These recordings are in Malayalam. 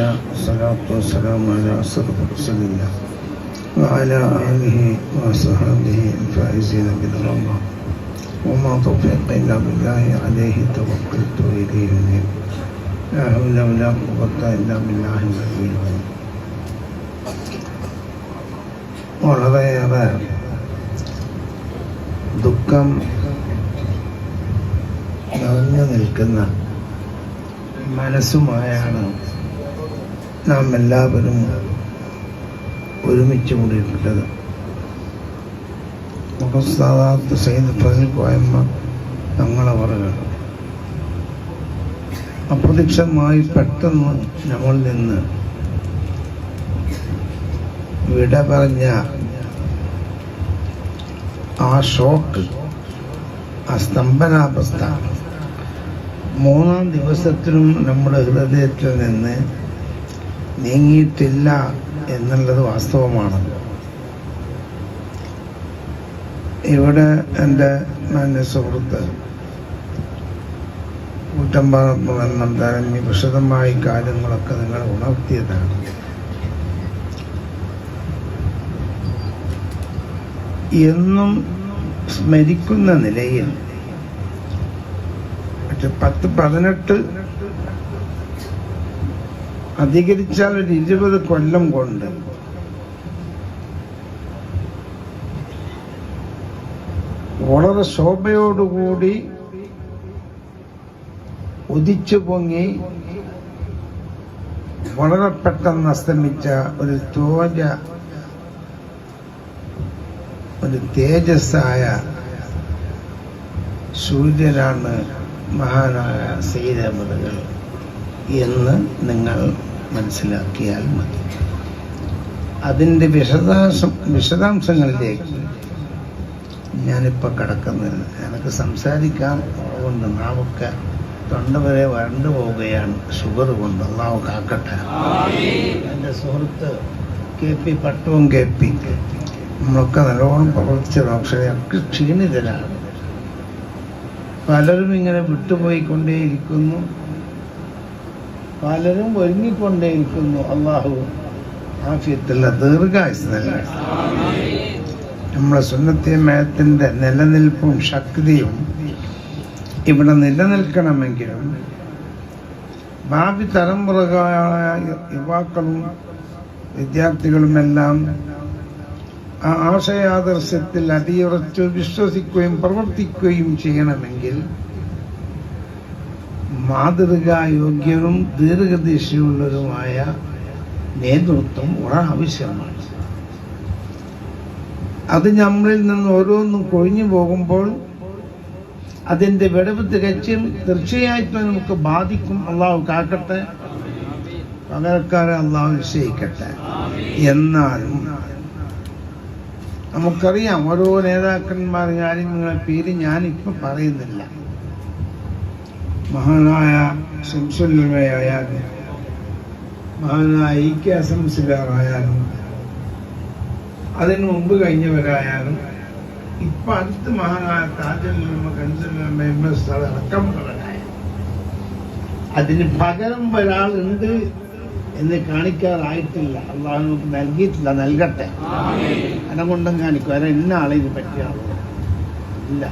الله والصلاة والسلام على أشرف رسول الله وعلى آله وصحبه الفائزين بالرضا وما توفيق إلا بالله عليه توكلت إليه منه لا حول ولا قوة إلا بالله العلي العظيم. വളരെയേറെ ദുഃഖം നിറഞ്ഞു നിൽക്കുന്ന മനസ്സുമായാണ് നാം എല്ലാവരും ഒരുമിച്ച് കൂടിയിട്ടുള്ളത്. മുഖസ്താദാത്ത് സൈദ് ഫസൽ കോയമ്മ ഞങ്ങളവറുകൾ അപ്രതീക്ഷിതമായി പെട്ടെന്ന് ഞങ്ങളിൽ നിന്ന് വിട പറഞ്ഞ ആ ഷോക്ക് ആ സ്തംഭനാവസ്ഥ മൂന്നാം ദിവസത്തിലും നമ്മുടെ ഹൃദയത്തിൽ നിന്ന് നീങ്ങിയിട്ടില്ല എന്നുള്ളത് വാസ്തവമാണ്. ഇവിടെ എന്റെ മാന്യ സുഹൃത്ത് എണ്ണം തരഞ്ഞ് വിശദമായി കാര്യങ്ങളൊക്കെ നിങ്ങൾ ഉണർത്തിയതാണ്. എന്നും സ്മരിക്കുന്ന നിലയിൽ പക്ഷെ പത്ത് പതിനെട്ട് അധികരിച്ചാൽ ഒരു ഇരുപത് കൊല്ലം കൊണ്ട്. വളരെ ശോഭയോടുകൂടി ഉദിച്ചു പൊങ്ങി വളരെ പെട്ടെന്ന് അസ്തമിച്ച ഒരു തോജ ഒരു തേജസ്സായ സൂര്യനാണ് മഹാനായ സൈരമതകൾ എന്ന് നിങ്ങൾ മനസ്സിലാക്കിയാൽ മതി. അതിന്റെ വിശദാംശം വിശദാംശങ്ങളിലേക്ക് ഞാനിപ്പോൾ കിടക്കുന്നില്ല. എനിക്ക് സംസാരിക്കാൻ കൊണ്ട് നാമൊക്കെ തൊണ്ട വരെ വരണ്ടു പോവുകയാണ്. ഷുഗർ കൊണ്ട്. അള്ളാഹു കാക്കട്ടെ. എന്റെ സുഹൃത്ത് കെ പി പട്ടവും കെ പി. നമ്മളൊക്കെ നല്ലോണം പ്രവർത്തിച്ച ഡോക്ടറെയൊക്കെ ക്ഷീണിതരാണ്. പലരും ഇങ്ങനെ വിട്ടുപോയിക്കൊണ്ടേയിരിക്കുന്നു. പലരും ഒരുങ്ങിക്കൊണ്ടേയിരിക്കുന്നു. അള്ളാഹു ആഫിയത്തുള്ള ദീർഘായുസ് നൽകട്ടെ നമ്മുടെ സുന്നത്തെ മേയത്തിന്റെ നിലനിൽപ്പും ശക്തിയും ഇവിടെ നിലനിൽക്കണമെങ്കിലും ഭാവി തലമുറകളായ യുവാക്കളും വിദ്യാർത്ഥികളുമെല്ലാം ആ ആശയാദർശത്തിൽ അടിയുറച്ചു വിശ്വസിക്കുകയും പ്രവർത്തിക്കുകയും ചെയ്യണമെങ്കിൽ മാതൃകായോഗ്യവും ദീർഘദിശയുള്ളതുമായ നേതൃത്വം വളരെ ആവശ്യമാണ് അത് നമ്മളിൽ നിന്ന് ഓരോന്നും കൊഴിഞ്ഞു പോകുമ്പോൾ അതിന്റെ വിടവ് തികച്ചും തീർച്ചയായിട്ടും നമുക്ക് ബാധിക്കും. അള്ളാഹു കാക്കട്ടെ. പകരക്കാരെ അള്ളാഹു നിശ്ചയിക്കട്ടെ എന്നാലും നമുക്കറിയാം ഓരോ നേതാക്കന്മാർ കാര്യങ്ങളെ പേര് ഞാനിപ്പോൾ പറയുന്നില്ല. മഹാനായ ശംസുല്ലയായാലും മഹാനായ ഇ കെ അസംസിലാറായാലും അതിനു മുമ്പ് കഴിഞ്ഞവരായാലും ഇപ്പൊ അടുത്ത് മഹാനായ താജുല്ലമ്മ അടക്കമുള്ളവരായ അതിന് പകരം ഒരാളുണ്ട് എന്ന് കാണിക്കാറായിട്ടില്ല. അള്ളാഹു നമുക്ക് നൽകിയിട്ടില്ല നൽകട്ടെ. അനകൊണ്ടും കാണിക്കും. അത് ഇന്ന ആളെ ഇത് പറ്റിയ ഇല്ല.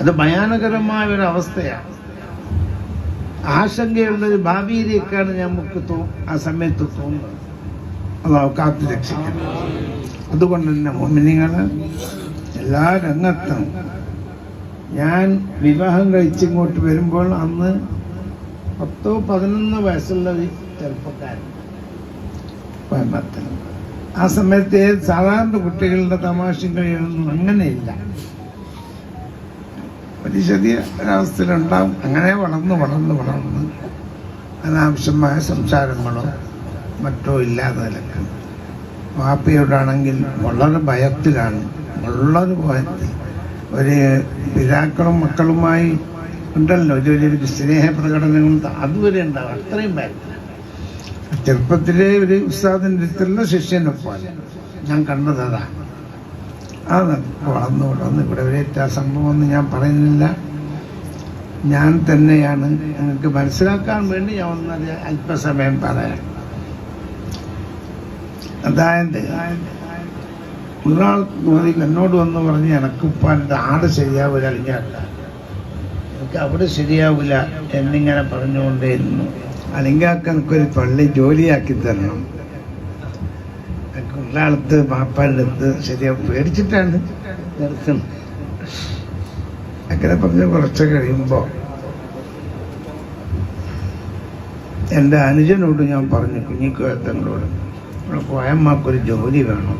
അത് ഭയാനകരമായ ഒരു അവസ്ഥയാണ് ആശങ്കയുള്ള ഒരു ഭാവിയിലേക്കാണ് നമുക്ക് ആ സമയത്ത് തോന്നുന്നത്. അള്ളാഹു കാത്തു രക്ഷിക്കണം അതുകൊണ്ട് തന്നെ മോമിനികൾ എല്ലാ രംഗത്തും ഞാൻ വിവാഹം കഴിച്ചിങ്ങോട്ട് വരുമ്പോൾ അന്ന് പത്തോ പതിനൊന്ന് വയസ്സുള്ള ചെറുപ്പക്കാരൻ. ആ സമയത്ത് സാധാരണ കുട്ടികളുടെ തമാശയും കഴിയൊന്നും അങ്ങനെയില്ല. ഒരു ചെറിയ ഒരവസ്ഥയിലുണ്ടാവും. അങ്ങനെ വളർന്ന് വളർന്ന് വളർന്ന് അനാവശ്യമായ സംസാരങ്ങളോ മറ്റോ ഇല്ലാതെ നിലക്കും വാപ്പയോടാണെങ്കിൽ വളരെ ഭയത്തിലാണ്. വളരെ ഭയത്തിൽ. ഒരു പിതാക്കളും മക്കളുമായി ഉണ്ടല്ലോ. ഒരു ഒരു സ്നേഹപ്രകടനങ്ങൾ അതുവരെ ഉണ്ടാവും. അത്രയും ഭയത്തിലാണ്. ചെറുപ്പത്തിലെ ഒരു ഉസ്താദിന്റെ ശിഷ്യനൊപ്പം ഞാൻ കണ്ടത് അതാണ് അത് വളർന്നു വളർന്ന്. ഇവിടെ വരെ എത്താ സംഭവം ഒന്നും ഞാൻ പറയുന്നില്ല. ഞാൻ തന്നെയാണ് നിങ്ങൾക്ക് മനസ്സിലാക്കാൻ വേണ്ടി ഞാൻ ഒന്നത് അല്പസമയം പറയാം അതായത് ഒരാൾ എന്നോട് വന്ന് പറഞ്ഞ് എനക്കിപ്പോൾ എന്റെ ആട് ശരിയാവില്ല അല്ലെങ്കിൽ എനിക്ക് അവിടെ ശരിയാവില്ല എന്നിങ്ങനെ പറഞ്ഞുകൊണ്ടേയിരുന്നു. അല്ലെങ്കിൽ എനിക്കൊരു പള്ളി ജോലിയാക്കി തരണം. മാപ്പാന്റെ അടുത്ത് ശരിയാ പേടിച്ചിട്ടാണ് നിർത്തുന്നത്. അങ്ങനെ പറഞ്ഞ് കുറച്ച് കഴിയുമ്പോൾ എന്റെ അനുജനോട് ഞാൻ പറഞ്ഞു കുഞ്ഞിക്കോയത്തങ്ങളോട് നമ്മളെ കോയമ്മക്കൊരു ജോലി വേണം.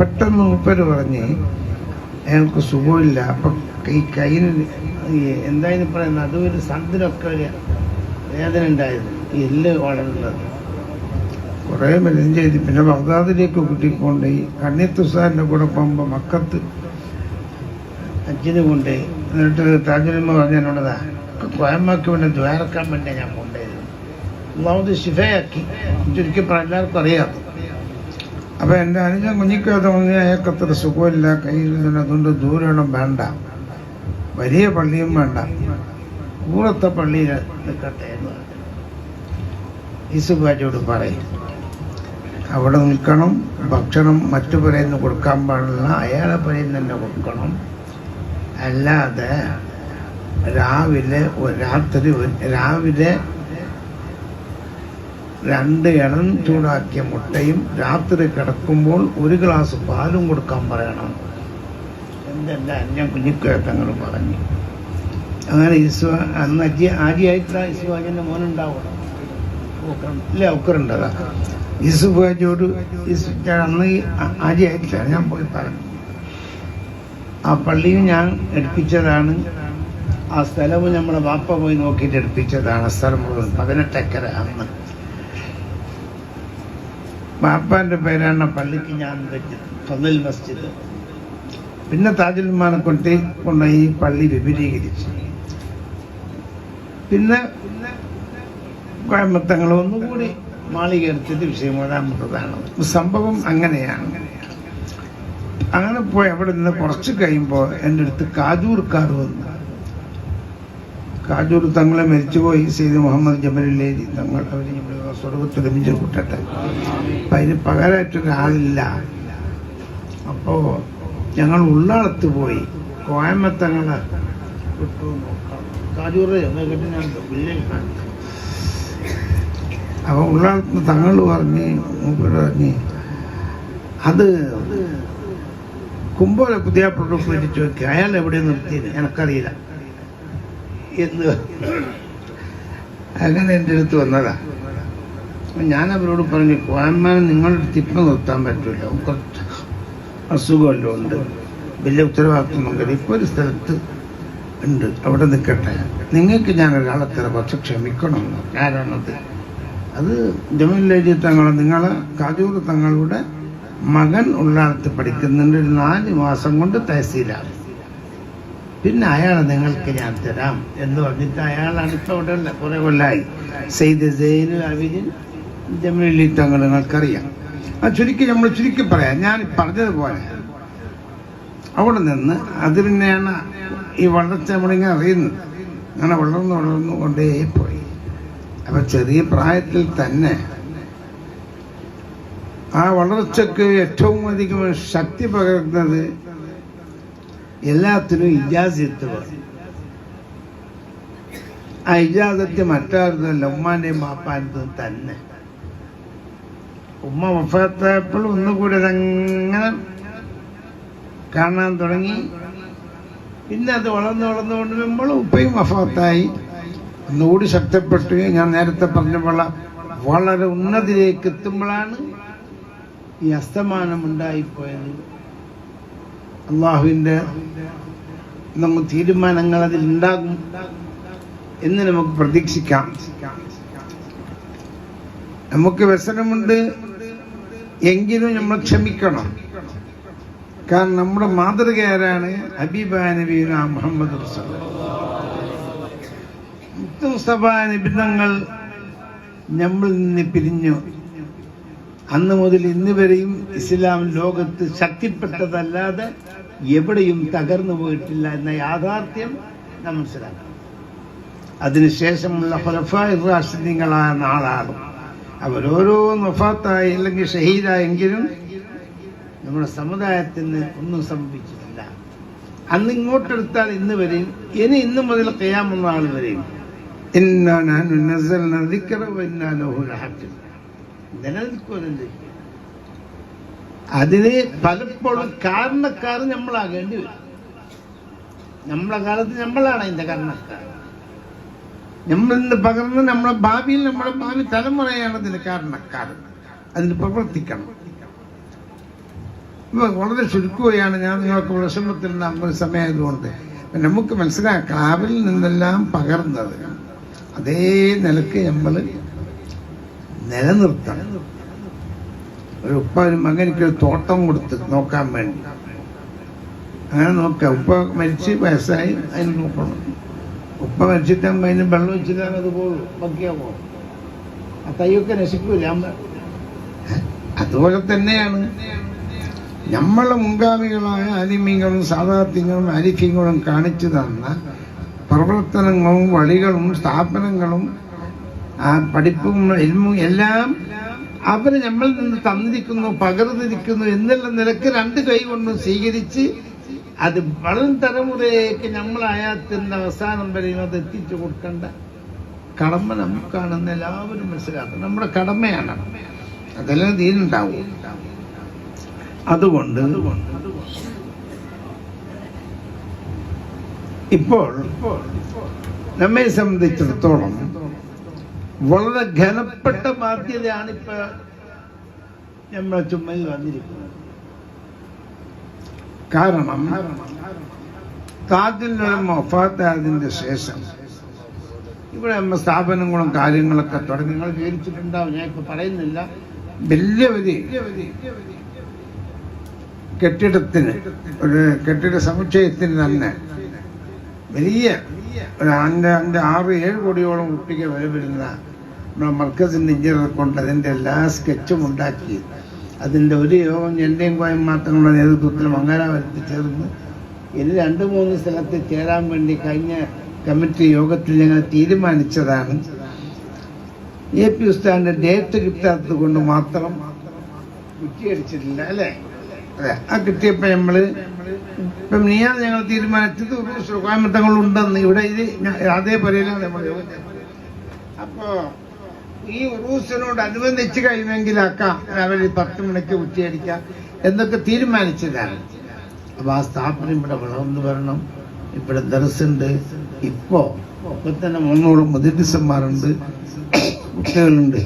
പെട്ടെന്ന് മൂപ്പര് പറഞ്ഞ് അയാൾക്ക് സുഖമില്ല. അപ്പം ഈ കയ്യിന് ഈ എന്തായാലും പറയുന്നത്? അതൊരു സന്ധിനൊക്കെ ഒരു വേദന ഉണ്ടായിരുന്നു. എല്ല് വളരുന്നത്. കുറേ മരുന്ന് ചെയ്ത്. പിന്നെ ബഗ്ദാദിലേക്ക് കൂട്ടിക്കൊണ്ടേ കണ്ണി തുസാറിന്റെ കൂടെ പോകുമ്പോൾ മക്കത്ത് അച്ഛന് കൊണ്ടുപോയി എന്നിട്ട് താജുലമ്മ പറഞ്ഞ എന്നോടതാ കോയമ്മക്ക് വേണ്ടി ദ്വാരക്കാൻ വേണ്ടി ഞാൻ കൊണ്ടുപോയത്. ഒന്നാമത് ശിഫയാക്കി. ചുരുക്കി പറഞ്ഞ എല്ലാവർക്കും അറിയാം. അപ്പൊ എന്റെ അനുജൻ കുഞ്ഞിക്കകത്ത് വന്ന് അയാൾക്കത്ര സുഖമില്ല കയ്യിൽ തന്നെ അതുകൊണ്ട് ദൂരണം വേണ്ട. വലിയ പള്ളിയും വേണ്ട. കൂറത്തെ പള്ളിയിൽ നിൽക്കട്ടെ എന്ന് പറഞ്ഞു. ഈസുബാജിയോട് പറയും. അവിടെ നിൽക്കണം ഭക്ഷണം മറ്റു പുരയിൽ കൊടുക്കാൻ പാടില്ല അയാളെ പുരയിൽ തന്നെ കൊടുക്കണം. അല്ലാതെ രാവിലെ രാത്രി രാവിലെ രണ്ട് ഇളം ചൂടാക്കിയ മുട്ടയും രാത്രി കിടക്കുമ്പോൾ ഒരു ഗ്ലാസ് പാലും കൊടുക്കാൻ പറയണം. എന്തെല്ലാം ഞാൻ കുഞ്ഞിക്കേട്ടങ്ങൾ പറഞ്ഞു. അങ്ങനെ ഈശ്വ അന്ന് അജി ആദ്യമായിട്ടാണ് ഇസ്വാജിന്റെ മോനുണ്ടാവണം ഇല്ല ഒക്കറുണ്ടതാ യൂസുഫ് അന്ന് ആദ്യമായിട്ടാണ് ഞാൻ പോയി പറഞ്ഞു ആ പള്ളിയും ഞാൻ എടുപ്പിച്ചതാണ്. ആ സ്ഥലവും നമ്മളെ വാപ്പ പോയി നോക്കിയിട്ട് എടുപ്പിച്ചതാണ്. ആ സ്ഥലം മുഴുവൻ പതിനെട്ടേക്കര അന്ന് വാപ്പാന്റെ പേരാണ് പള്ളിക്ക് ഞാൻ വെച്ചത് ഫന്നൽ മസ്ജിദ്. പിന്നെ താജുൽമാനെ കൊണ്ട് കൊണ്ടുപോയി ഈ പള്ളി വിപുലീകരിച്ചു. പിന്നെ കോയമ്പത്തങ്ങൾ ഒന്നുകൂടി മാളിക വിഷയമാണ് വിഷയം മൂന്നാമത്തതാണ് സംഭവം അങ്ങനെയാണ്. അങ്ങനെ പോയി അവിടെ നിന്ന് കുറച്ച് കഴിയുമ്പോൾ എന്റെ അടുത്ത് കാജൂർക്കാർ വന്നു. കാജൂർ തങ്ങളെ മരിച്ചുപോയി. സെയ്ദ് മുഹമ്മദ് ജബലുല്ലേരി തങ്ങൾ അവർ സ്വർഗത്തിൽ ലഭിച്ച കൂട്ടട്ടെ. അപ്പം അതിന് പകരമായിട്ടൊരാളില്ല അപ്പോൾ ഞങ്ങൾ ഉള്ളാളത്ത് പോയി. കോയമ്പത്തങ്ങളെ വിട്ടു നോക്കാം. കാജൂർ കേട്ടിട്ട് ഞാൻ അപ്പോൾ ഉള്ളാളത്ത് തങ്ങൾ പറഞ്ഞ് മൂപ്പര് പറഞ്ഞ് അത് കുമ്പോലെ പുതിയ പ്രൊഡക്ട് വേണ്ടി ചോദിക്കുക അയാൾ എവിടെ നിർത്തിയത് എനക്കറിയില്ല. എന്ന് അങ്ങനെ എന്റെ അടുത്ത് വന്നതാ. ഞാൻ അവരോട് പറഞ്ഞു കോയമ്മാൻ നിങ്ങളുടെ തിപ്പ നിർത്താൻ പറ്റില്ല കുറച്ച് അസുഖമല്ലോ ഉണ്ട്. വലിയ ഉത്തരവാദിത്വമൊന്നും ഇപ്പോൾ ഒരു സ്ഥലത്ത് ഉണ്ട്. അവിടെ നിൽക്കട്ടെ. നിങ്ങൾക്ക് ഞാൻ ഒരാളെ തരാം. പക്ഷെ ക്ഷമിക്കണം. കാരണത് അത് ജമീലേജി തങ്ങൾ നിങ്ങൾ കാജൂർ തങ്ങളുടെ മകൻ ഉള്ളാളത്ത് പഠിക്കുന്നുണ്ട്. ഒരു നാല് മാസം കൊണ്ട് തഹസീലാണ് പിന്നെ അയാളെ നിങ്ങൾക്ക് ഞാൻ തരാം എന്ന് പറഞ്ഞിട്ട് അയാൾ അടുത്തോടെ ഉള്ള കുറെ കൊല്ലായി. സെയ്ദ് സെയ്ദ് അബിദിൻ ജമീലി തങ്ങൾ നിങ്ങൾക്കറിയാം. ആ ചുരുക്കി നമ്മൾ ചുരുക്കി പറയാം. ഞാൻ പറഞ്ഞതുപോലെ അവിടെ നിന്ന് അത് പിന്നെയാണ് ഈ വളർച്ച നമ്മളിങ്ങനെ അറിയുന്നത്. അങ്ങനെ വളർന്നു വളർന്നു കൊണ്ടേ പോയി അപ്പൊ ചെറിയ പ്രായത്തിൽ തന്നെ ആ വളർച്ചക്ക് ഏറ്റവും അധികം ശക്തി പകരുന്നത് എല്ലാത്തിനും ഇജാസിത്ത് ആ ഇജാസത്ത് മറ്റാരുതല്ല ഉമ്മാന്റെയും മാപ്പാന്റെതും തന്നെ. ഉമ്മ വഫാത്തായപ്പോൾ ഒന്നുകൂടി അതങ്ങനെ കാണാൻ തുടങ്ങി. പിന്നെ അത് വളർന്ന് വളർന്നു ഉപ്പയും വഫാത്തായി. ഒന്നുകൂടി ശക്തിപ്പെട്ടു. ഞാൻ നേരത്തെ പറഞ്ഞ പോലെ വളരെ ഉന്നതിയിലേക്ക് എത്തുമ്പോഴാണ് ഈ അസ്തമാനം ഉണ്ടായിപ്പോയത് അള്ളാഹുവിന്റെ നമുക്ക് തീരുമാനങ്ങൾ അതിൽ ഉണ്ടാകും എന്ന് നമുക്ക് പ്രതീക്ഷിക്കാം. നമുക്ക് വ്യസനമുണ്ട് എങ്കിലും നമ്മൾ ക്ഷമിക്കണം. കാരണം നമ്മുടെ മാതൃക ഹബീബ മുഹമ്മദ് മുസ്തഫ നിബിധങ്ങൾ നമ്മിൽ നിന്ന് പിരിഞ്ഞു. അന്ന് മുതൽ ഇന്ന് വരെയും ഇസ്ലാം ലോകത്ത് ശക്തിപ്പെട്ടതല്ലാതെ എവിടെയും തകർന്നു പോയിട്ടില്ല എന്ന യാഥാർത്ഥ്യം നാം മനസ്സിലാക്കണം. അതിനുശേഷമുള്ള ഫലഫായ രാഷ്ട്രീയങ്ങളായ നാളാണ് അവരോരോ നഫാത്തായി അല്ലെങ്കിൽ ഷഹീദായെങ്കിലും നമ്മുടെ സമുദായത്തിന് ഒന്നും സംഭവിച്ചിട്ടില്ല. അന്ന് ഇങ്ങോട്ടെടുത്താൽ ഇന്ന് വരെയും ഇനി ഇന്ന് മുതൽ കയ്യാമെന്ന ആൾ വരെയും. അതിന് പലപ്പോഴും കാരണക്കാർ നമ്മളാകേണ്ടി വരും. നമ്മളെ കാലത്ത് നമ്മളാണ് അതിന്റെ കാരണക്കാർ നമ്മളിന്ന് പകർന്ന് നമ്മളെ ഭാവിയിൽ നമ്മളെ ഭാവി തലമുറയാണ് അതിന് കാരണക്കാർ അതിന് പ്രവർത്തിക്കണം. ഇപ്പൊ വളരെ ചുരുക്കുകയാണ് ഞാൻ നിങ്ങൾക്ക് വിഷമത്തിൽ നമ്മൾ സമയമായതുകൊണ്ട്. നമുക്ക് മനസ്സിലാക്കാം അവരിൽ നിന്നെല്ലാം പകർന്നത്. അതേ നിലയ്ക്ക് നമ്മൾ നിലനിർത്തണം. ഒരു ഉപ്പ ഒരു മകനിക്ക് ഒരു തോട്ടം കൊടുത്ത് നോക്കാൻ വേണ്ടി. അങ്ങനെ നോക്കാം. ഉപ്പ മരിച്ച് വയസ്സായി അതിന് നോക്കണം. ഉപ്പ മരിച്ചിട്ടാകുമ്പോൾ അതിന് വെള്ളം വെച്ചിട്ടാണ് അത് പോകും. ബാക്കിയാ പോകും. ആ തൈയൊക്കെ നശിക്കൂല. അതുപോലെ തന്നെയാണ് നമ്മളെ മുൻഗാമികളായ ആലിമ്യങ്ങളും സാധാർത്ഥ്യങ്ങളും അരിഫ്യങ്ങളും കാണിച്ചു തന്ന പ്രവർത്തനങ്ങളും വഴികളും സ്ഥാപനങ്ങളും ആ പഠിപ്പും എൽമും എല്ലാം അവർ നമ്മളിൽ നിന്ന് തന്നിരിക്കുന്നു പകർന്നിരിക്കുന്നു എന്നുള്ള നിലയ്ക്ക് രണ്ട് കൈ കൊണ്ടും സ്വീകരിച്ച് അത് വളം തലമുറയിലേക്ക് നമ്മൾ അയാത്തിന്റെ അവസാനം വരെയും അത് എത്തിച്ചു കൊടുക്കേണ്ട കടമ നമുക്കാണെന്ന് എല്ലാവരും മനസ്സിലാക്കണം. നമ്മുടെ കടമയാണ്. അതെല്ലാം തീരുണ്ടാവും അതുകൊണ്ട് ഇപ്പോൾ നമ്മെ സംബന്ധിച്ചിടത്തോളം വളരെ ഘനപ്പെട്ട ബാധ്യതയാണ് ഇപ്പൊ നമ്മളെ ചുമയിൽ വന്നിരിക്കുന്നത്. കാരണം താജിൽ മൊഫാത്താദിന്റെ ശേഷം ഇവിടെ നമ്മ സ്ഥാപനങ്ങളും കാര്യങ്ങളൊക്കെ തുടങ്ങി. നിങ്ങൾ വിവരിച്ചിട്ടുണ്ടാവും ഞാൻ ഇപ്പൊ പറയുന്നില്ല. വലിയ വലിയ കെട്ടിടത്തിന് ഒരു കെട്ടിട സമുച്ചയത്തിന് തന്നെ വലിയ ഒരു അഞ്ച് അഞ്ച് ആറ് ഏഴ് കോടിയോളം കുട്ടിക്ക് വില വരുന്ന നമ്മുടെ മർക്കസിന്റെ ഇഞ്ചിനെ കൊണ്ട് അതിന്റെ എല്ലാ സ്കെച്ചും ഉണ്ടാക്കി. അതിന്റെ ഒരു യോഗം എന്റെയും കോയം മാത്രമുള്ള നേതൃത്വത്തിൽ മംഗലാപുരത്ത് ചേർന്ന് ഇനി രണ്ട് മൂന്ന് സ്ഥലത്ത് ചേരാൻ വേണ്ടി കഴിഞ്ഞ കമ്മിറ്റി യോഗത്തിൽ ഞങ്ങൾ തീരുമാനിച്ചതാണ്. എ പി ഉസ്താദിന്റെ ഡേറ്റ് കിട്ടാത്തത് കൊണ്ട് മാത്രം കുറ്റിയടിച്ചിട്ടില്ല അല്ലേ? ആ കിട്ടിയപ്പോ നമ്മൾ ഇപ്പം നീയാണ് ഞങ്ങൾ തീരുമാനിച്ചത് ഒരു സുഖാമത്തങ്ങൾ ഉണ്ടെന്ന് ഇവിടെ ഇത് ഞാൻ അതേപോലെയാണ് നമ്മൾ അപ്പോ ഈ ഉറൂസിനോട് അനുബന്ധിച്ച് കഴിയുമെങ്കിലാക്കാം രാവിലെ പത്ത് മണിക്ക് ഉച്ചയടിക്കാം. എന്നൊക്കെ തീരുമാനിച്ചതാണ്. അപ്പൊ ആ സ്ഥാപനം ഇവിടെ വളർന്നു വരണം. ഇവിടെ ദർസുണ്ട്. ഇപ്പോ ഇപ്പൊ തന്നെ മുന്നൂറ് മുതിരിസന്മാരുണ്ട് കുട്ടികളുണ്ട്.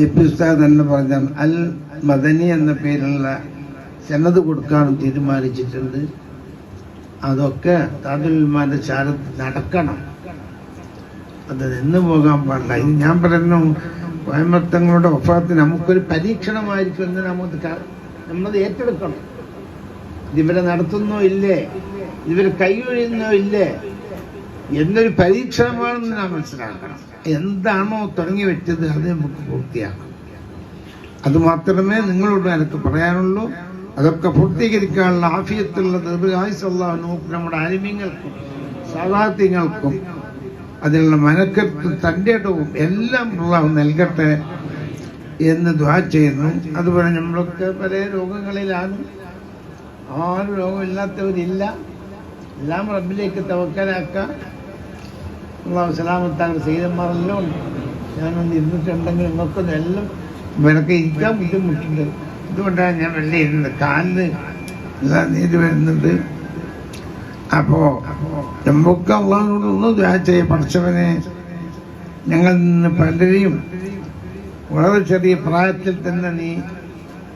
എ പി ഉസ്താദ് തന്നെ പറഞ്ഞ അൽ മദനി എന്ന പേരുള്ള ചെന്നത് കൊടുക്കാൻ തീരുമാനിച്ചിട്ടുണ്ട്. അതൊക്കെ താജുൽമാന്റെ ചാരത്ത് നടക്കണം. അത് നിന്ന് പോകാൻ പാടില്ല. ഇത് ഞാൻ പറയുന്നു കോയമ്പത്തങ്ങളുടെ ഒഫാത്ത് നമുക്കൊരു പരീക്ഷണമായിരിക്കും എന്ന് നമുക്ക് നമ്മളത് ഏറ്റെടുക്കണം. ഇതിവരെ നടത്തുന്നോ ഇല്ലേ? ഇവർ കൈയൊഴിയുന്നോ ഇല്ലേ? എന്നൊരു പരീക്ഷണമാണെന്ന് ഞാൻ മനസ്സിലാക്കണം. എന്താണോ തുടങ്ങി വെച്ചത് അത് നമുക്ക് പൂർത്തിയാക്കണം അത് മാത്രമേ നിങ്ങളോട് എനിക്ക് പറയാനുള്ളൂ. അതൊക്കെ പൂർത്തീകരിക്കാനുള്ള ആഫിയത്തുള്ള നമുക്ക് നമ്മുടെ അരിമ്യങ്ങൾക്കും സാധാത്യങ്ങൾക്കും അതിനുള്ള മനക്കത്തും തന്റെ ഇടവും എല്ലാം അള്ളാഹു നൽകട്ടെ എന്ന് ദ്വാ ചെയ്യുന്നു. അതുപോലെ നമ്മളൊക്കെ പല രോഗങ്ങളിലാണ്. ആരും രോഗമില്ലാത്തവരില്ല. എല്ലാം റബ്ബിലേക്ക് തവക്കലാക്കാം. അള്ളാഹു സലാമത്താകുന്ന സീതന്മാരെല്ലാം ഞാനൊന്ന് ഇരുന്നിട്ടുണ്ടെങ്കിൽ നിങ്ങൾക്കൊന്നും എല്ലാം ഇവരൊക്കെ ഇരിക്കാൻ ബുദ്ധിമുട്ടുണ്ട്. ഇതുകൊണ്ടാണ് ഞാൻ വെള്ളം ഇരുന്നത്. കാലിന് എല്ലാം നീര് വരുന്നുണ്ട്. അപ്പോ നമുക്ക് അള്ളാഹിനോട് ഒന്ന് ദ്വാ ചെയ്യ. പഠിച്ചവനെ ഞങ്ങൾ നിന്ന് പലരെയും വളരെ ചെറിയ പ്രായത്തിൽ തന്നെ നീ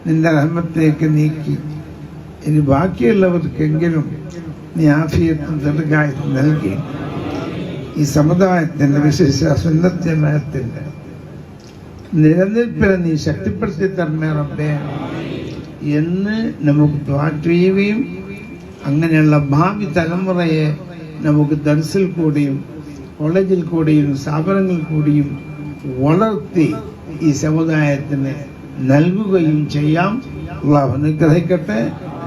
നിന്റെ റഹ്മത്തേക്ക് നീക്കി. ഇനി ബാക്കിയുള്ളവർക്കെങ്കിലും ആഫിയത്തും ദീർഘായത്തും നൽകി. ഈ സമുദായത്തിന്റെ വിശേഷ സുന്നത്യമയത്തിന്റെ നിലനിൽപ്പിനെ നീ ശക്തിപ്പെടുത്തി തരണേ റബ്ബേ. എന്ന് നമുക്ക് ദ്വാ ചെയ്യുകയും അങ്ങനെയുള്ള ഭാവി തലമുറയെ നമുക്ക് ദർസിൽ കൂടിയും കോളേജിൽ കൂടിയും സ്ഥാപനങ്ങളിൽ കൂടിയും വളർത്തി ഈ സമുദായത്തിന് നൽകുകയും ചെയ്യാം. അള്ളാഹു അനുഗ്രഹിക്കട്ടെ.